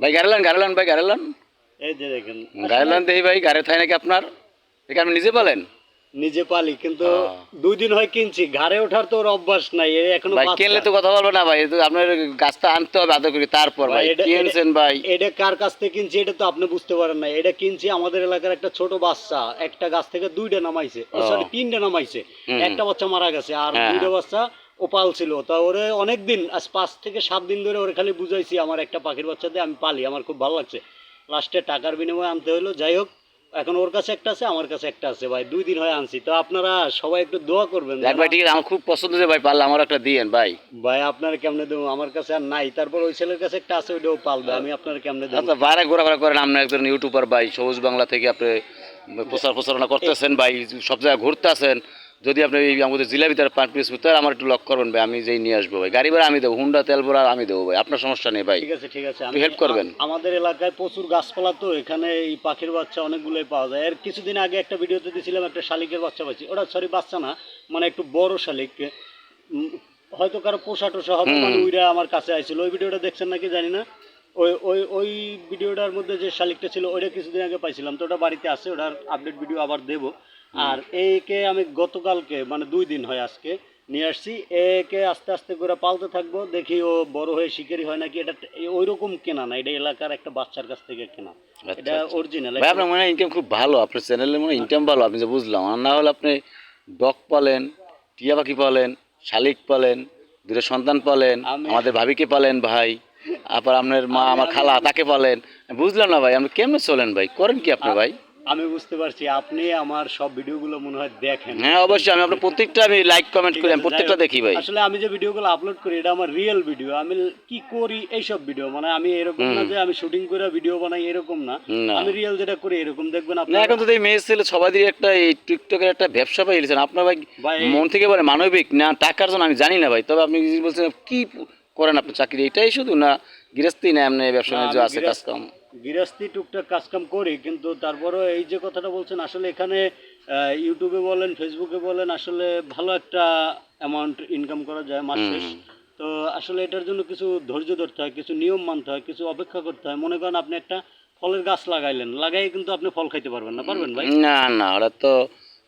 ভাই গাড়িলান গাড়িলান ভাই গাড়িলান এই যে দেখেন গাড়িলান দেখি ভাই গাড়ি থাই নাকি আপনার এটা আপনি নিজে বলেন নিজে পালি কিন্তু। দুই দিন হয় কিনছি ঘাড়ে ওঠার তো ওর অভ্যাস নাই এখনও ভাই। কিনলে তো কথা বলব না ভাই আপনার গাছটা আনতে হবে আদর করে তারপর ভাই কিনছেন ভাই এটা কার কাছ থেকে কিনছি এটা তো আপনি বুঝতে পারেন না এটা কিনছি আমাদের এলাকার একটা ছোট বাচ্চা একটা গাছ থেকে দুইটা নামাইছে। সরি তিনটা নামাইছে একটা বাচ্চা মারা গেছে আর হ্যাঁ। দুইটা বাচ্চা ও পালছিল তা ওরে অনেক দিন আজ পাঁচ থেকে সাত দিন ধরে ওরে খালি বুঝাইছি আমার একটা পাখির বাচ্চা দিয়ে আমি পালি আমার খুব ভালো লাগছে। লাস্টে টাকার বিনিময়ে আনতে হলো যাই হোক এখন ওর কাছে একটা আছে আমার কাছে একটা আছে ভাই দুই দিন হয় আনছি। তো আপনারা সবাই একটু দোয়া করবেন ভাই ঠিক আছে আমার খুব পছন্দ যে ভাই পারলে আমার একটা দিয়েন ভাই। ভাই আপনার কেমনে দেবো? আমার কাছে আর নাই। তারপর ওই ছেলের কাছে একটা আছে ওইটাও পালবে আমি আপনার কেমনে দেবো? আচ্ছা বাইরে ঘোরাফেরা করেন আপনি একজন ইউটিউবার ভাই সবুজ বাংলা থেকে আপনি প্রচার প্রচারণা করতেছেন ভাই সব জায়গায় ঘুরতে আসেন যদি আপনি এই আমাদের জিলাপি তার পাঁচ পিস ভিতরে আমার একটু লক করবেন ভাই আমি যেই নিয়ে আসব ভাই। গাড়ি ভাড়া আমি দেবো হুন্ডা তেল ভরা আমি দেবো ভাই আপনার সমস্যা নেই ভাই। ঠিক আছে ঠিক আছে। help করবেন। আমাদের এলাকায় প্রচুর গাছপালা তো এখানে এই পাখির বাচ্চা অনেকগুলোই পাওয়া যায়। এর কিছুদিন আগে একটা ভিডিওতে দিয়েছিলাম একটা শালিকের বাচ্চা পাচ্ছি ওটা সরি বাচ্চা না মানে একটু বড় শালিক। হয়তো কারও পোষা টোষা হবে মানে উইরা আমার কাছে আইছিল। ওই ভিডিওটা দেখছেন নাকি জানি না? ওই ওই ওই ভিডিওটার মধ্যে যে শালিকটা ছিল ওইটা কিছুদিন আগে পাইছিলাম। তো ওটা বাড়িতে আছে ওটার আপডেট ভিডিও আবার দেব। আর একে আমি গতকালকে মানে দুই দিন হয় আজকে নিয়ে আসছি। একে আস্তে আস্তে করে পালতে থাকব। দেখি ও বড় হয়ে শিকারি হয় নাকি এটা ওই রকম কেনা না এটা এলাকার একটা বাচ্চার কাছ থেকে কেনা। আচ্ছা, এটা আচ্ছা। অরিজিনাল ভাই আপনার মনে ইনকাম খুব ভালো আপনার চ্যানেলের মনে ইনকাম ভালো আপনি যে বুঝলাম। আর না হলে আপনি ডগ পালেন টিয়া পাখি পালেন শালিক পালেন দুটো সন্তান পালেন আমাদের ভাবিকে পালেন ভাই আবার আপনার মা আমার খালা তাকে পালেন। বুঝলাম না ভাই আপনি কেমনে চলেন ভাই? করেন কি আপনি ভাই? আমি বুঝতে পারছি আপনি আমার সব ভিডিওগুলো মনে হয় দেখেন। হ্যাঁ অবশ্যই আমি আপনার প্রত্যেকটা আমি লাইক কমেন্ট করি আমি প্রত্যেকটা দেখি ভাই। আসলে আমি যে ভিডিওগুলো আপলোড করি এটা আমার রিয়েল ভিডিও আমি কি করি এইসব ভিডিও মানে আমি এরকম না যে আমি শুটিং করে ভিডিও বানাই এরকম না। আমি রিয়েল যেটা করি এরকম দেখবেন না আপনি এখন তো এই মেয়ে ছেলে সবাই দিয়ে একটা এই টিকটকের একটা ব্যবসা পাই গেছেন আপনার ভাই মন থেকে বলে মানবিক না টাকার জন্য আমি জানি না ভাই। তবে আপনি বলছেন কি করেন আপনি চাকরি? এটাই শুধু না গৃহস্থী না এমনি ব্যবসা আছে গৃহস্থ- কাজ কাম গৃহস্থী টুকটাক কাজকাম করি কিন্তু তারপরেও এই যে কথাটা বলছেন আসলে এখানে ইউটিউবে বলেন ফেসবুকে বলেন আসলে ভালো একটা অ্যামাউন্ট ইনকাম করা যায় মাস শেষ। তো আসলে এটার জন্য কিছু ধৈর্য ধরতে হয় কিছু নিয়ম মানতে হয় কিছু অপেক্ষা করতে হয়। মনে করেন আপনি একটা ফলের গাছ লাগাইলেন লাগাই কিন্তু আপনি ফল খাইতে পারবেন না। পারবেন ভাই? না না ওরা তো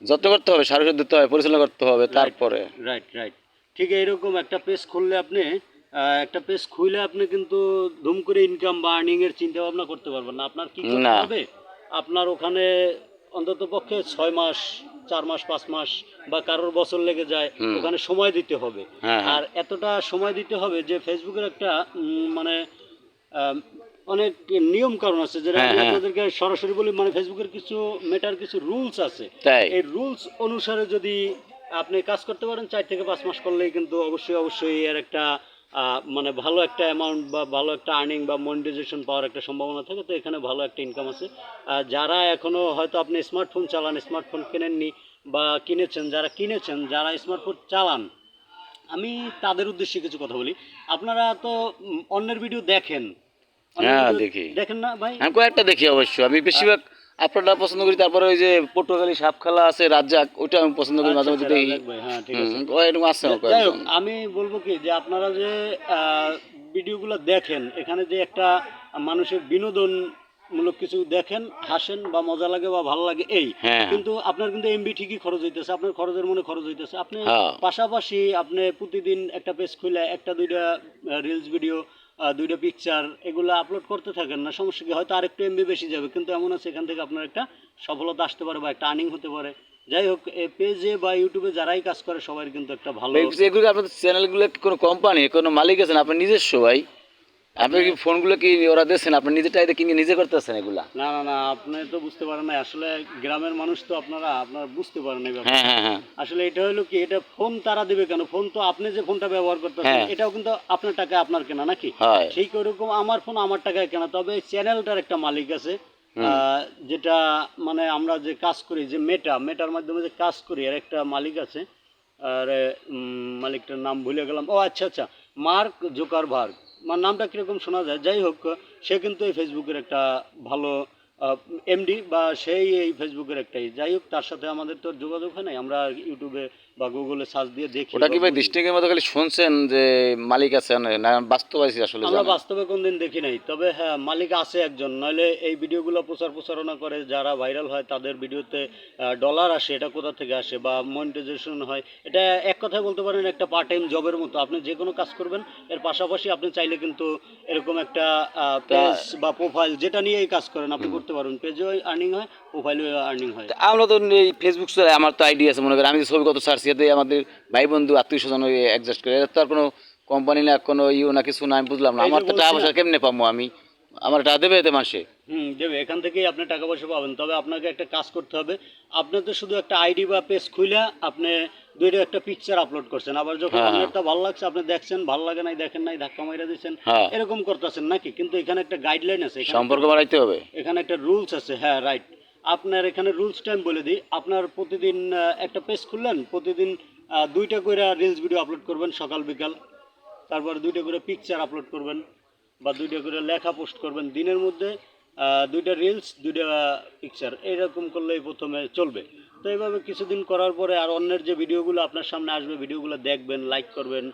যত্ন করতে হবে সার দিতে হবে পরিচালনা করতে হবে তারপরে। রাইট রাইট ঠিক এইরকম একটা পেজ খুললে আপনি একটা পেজ খুলে আপনি কিন্তু ধুম করে ইনকাম বা আর্নিং এর চিন্তা ভাবনা করতে পারবেন না। আপনার কি করতে হবে? আপনার ওখানে অন্তত পক্ষে ছয় মাস চার মাস পাঁচ মাস বা কারোর বছর লেগে যায় ওখানে সময় দিতে হবে। হ্যাঁ, হ্যাঁ। আর এতটা সময় দিতে হবে যে ফেসবুকের একটা মানে অনেক নিয়ম কারণ আছে যেটা হ্যাঁ। আপনাদেরকে সরাসরি বলি মানে ফেসবুকের কিছু মেটার কিছু রুলস আছে। এই রুলস অনুসারে যদি আপনি কাজ করতে পারেন চার থেকে পাঁচ মাস করলেই কিন্তু অবশ্যই অবশ্যই এর একটা মানে ভালো একটা অ্যামাউন্ট বা ভালো একটা আর্নিং বা মনিটাইজেশন পাওয়ার একটা সম্ভাবনা থাকে তো এখানে ভালো একটা ইনকাম আছে। যারা এখনও হয়তো আপনি স্মার্টফোন চালান স্মার্টফোন কেনেননি বা কিনেছেন যারা কিনেছেন যারা স্মার্টফোন চালান আমি তাদের উদ্দেশ্যে কিছু কথা বলি। আপনারা তো অন্যের ভিডিও দেখেন। হ্যাঁ, দেখি। দেখেন না ভাই? আমি কয়েকটা দেখি অবশ্য। আমি বেশিরভাগ আপনারটা পছন্দ করি তারপরে ওই যে পটুয়াখালী সাপখালা আছে রাজ্জাক ওইটা আমি পছন্দ করি মাঝে মাঝে আচ্ছা, দেখি। হ্যাঁ এরকম আছে। আমি বলব কি যে আপনারা যে ভিডিওগুলো দেখেন এখানে যে একটা মানুষের বিনোদনমূলক কিছু দেখেন হাসেন বা মজা লাগে বা ভালো লাগে এই। হ্যাঁ। কিন্তু আপনার কিন্তু এমবি ঠিকই খরচ হইতেছে আপনার খরচের মনে খরচ হইতেছে। আপনি হ্যাঁ। পাশাপাশি আপনি প্রতিদিন একটা পেজ খুলে একটা দুইটা রিলস ভিডিও দুইটা পিকচার এগুলো আপলোড করতে থাকেন না। সমস্যা কি? হয়তো আরেকটু এমবি বেশি যাবে, কিন্তু এমন আছে এখান থেকে আপনার একটা সফলতা আসতে পারে বা একটা আর্নিং হতে পারে। যাই হোক পেজে বা ইউটিউবে যারাই কাজ করে সবার কিন্তু একটা ভালো এগুলো আপনাদের চ্যানেলগুলো কোনো কোম্পানি কোনো মালিক আছেন? আপনার নিজস্ব ভাই? আপনি কি ফোনগুলো কি ওরা আপনি নিজে টাইতে কিনে নিজে করতেছেন এগুলা? না না না আপনি তো বুঝতে পারেন না আসলে গ্রামের মানুষ তো আপনারা আপনারা বুঝতে পারেন এই। হ্যাঁ হ্যাঁ হ্যাঁ। আসলে এটা হলো কি এটা ফোন তারা দিবে কেন? ফোন তো আপনি যে ফোনটা ব্যবহার করতেছেন। এটাও কিন্তু আপনার টাকা আপনার কেনা নাকি? ঠিক ওরকম আমার ফোন আমার টাকায় কেনা। তবে চ্যানেলটার একটা মালিক আছে যেটা মানে আমরা যে কাজ করি যে মেটা মেটার মাধ্যমে যে কাজ করি এর একটা মালিক আছে। আর মালিকটার নাম ভুলে গেলাম। ও আচ্ছা আচ্ছা মার্ক জোকার ভার্গ আমার নামটা কীরকম শোনা যায়? যাই হোক সে কিন্তু এই ফেসবুকের একটা ভালো এমডি বা সেই এই ফেসবুকের একটাই। যাই হোক তার সাথে আমাদের তো যোগাযোগ হয় নাই। আমরা ইউটিউবে বা গুগলে সার্চ দিয়ে দেখি ওটা কি ভাই ডিস্ট্রিক্টের মতো খালি শুনছেন যে মালিক আছেন না বাস্তবাইছি আসলে আমরা? বাস্তবে কোনদিন দেখি নাই। তবে হ্যাঁ মালিক আছে একজন। নইলে এই ভিডিওগুলো প্রচার প্রচারণা করে যারা ভাইরাল হয় তাদের ভিডিওতে ডলার আসে এটা কোথা থেকে আসে বা মনিটাইজেশন হয় এটা এক কথায় বলতে পারেন একটা পার্ট টাইম জবের মতো। আপনি যে কোনো কাজ করবেন এর পাশাপাশি আপনি চাইলে কিন্তু এরকম একটা পেজ বা প্রোফাইল যেটা নিয়েই কাজ করেন আপনি করতে পারবেন পেজেও আর্নিং হয় প্রোফাইলেও আর্নিং হয়। আমরা তো এই ফেসবুক চালাই, আমার তো আইডি আছে মনে করেন। আমি যে ছবি কত সার্চ দিয়ে আমাদের ভাই বন্ধু আত্মীয় স্বজন অ্যাডজাস্ট করে তো আর কোনো কোম্পানি না কোনো ইউ না কিছু না আমি বুঝলাম না। আমার তো টাকা পয়সা কেমনে পাবো আমি? আমার টাকা দেবে এতে মাসে। হুম দেবে। এখান থেকেই আপনি টাকা পয়সা পাবেন। তবে আপনাকে একটা কাজ করতে হবে। আপনাদের শুধু একটা আইডি বা পেজ খুলে আপনি দুইটা একটা পিকচার আপলোড করছেন। আবার যখন হ্যাঁ, আপনারটা ভালো লাগছে আপনি দেখছেন ভালো লাগে নাই দেখেন নাই ধাক্কা মাইরা হ্যাঁ। এরকম করতেছেন নাকি? কিন্তু এখানে একটা গাইডলাইন আছে সম্পর্ক বাড়াইতে হবে। এখানে একটা রুলস আছে হ্যাঁ রাইট আপনার এখানে রুলসটা আমি বলে দিই আপনার প্রতিদিন একটা পেজ খুললেন প্রতিদিন দুইটা করে রিলস ভিডিও আপলোড করবেন সকাল বিকাল। তারপর দুইটা করে পিকচার আপলোড করবেন বা দুইটা করে লেখা পোস্ট করবেন। দিনের মধ্যে দুইটা রিলস দুইটা পিকচার এইরকম করলেই প্রথমে চলবে। তো এইভাবে কিছুদিন করার পরে আর অন্যের যে ভিডিওগুলো আপনার সামনে আসবে ভিডিওগুলো দেখবেন লাইক করবেন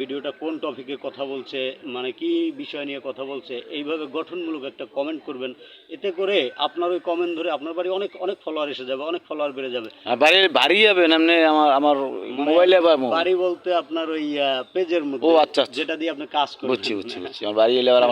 ভিডিওটা কোন টপিকে কথা বলছে মানে কি বিষয় নিয়ে কথা বলছে এইভাবে গঠনমূলক একটা কমেন্ট করবেন। এতে করে আপনার ওই কমেন্ট ধরে আপনার বাড়ি অনেক অনেক ফলোয়ার এসে যাবে অনেক ফলোয়ার বেড়ে যাবে। বাড়ি বাড়ি যাবে আমার আমার মোবাইলে বা বাড়ি বলতে আপনার ওই পেজের মধ্যে ও, আচ্ছা, আচ্ছা। যেটা দিয়ে আপনি কাজ বুঝছি বুঝছি বুঝছি। আমার বাড়ি এলে আমার